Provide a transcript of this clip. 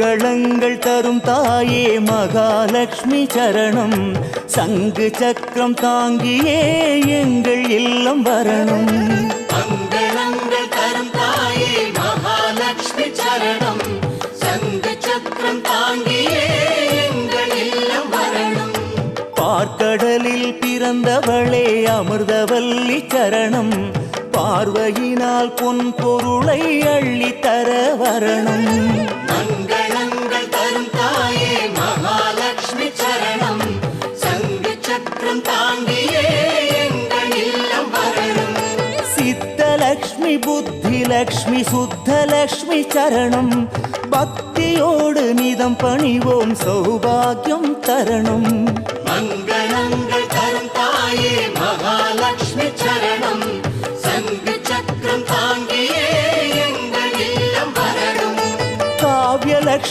களங்கள் தரும் தாயே மகாலட்சுமி சரணம். சங்கு சக்கரம் தாங்கியே எங்கள் இல்லம் வரணும். மங்களங்கள் தரும் தாயே மகாலட்சுமி சரணம். சங்கு சக்கரம் தாங்கியே எங்கள் இல்லம் வரணும். பார்க்கடலில் பிறந்தவளே அமிர்தவல்லி சரணம். பார்வையினால் பொன் பொருளை அள்ளி தர வரணும். சித்தலக்ஷ்மி புத்திலக்ஷ்மி சுத்தலக்ஷ்மி சரணம். பக்தியோடு நிதம் பணிவோம் சௌபாகியம் தரணும். மங்களங்கள் தரும் தாயே மகாலட்சுமி சரணம். சங்கு சக்கரம் தாங்கியே எங்கள் இல்லம் வரணும்? காவியலக்ஷ்மி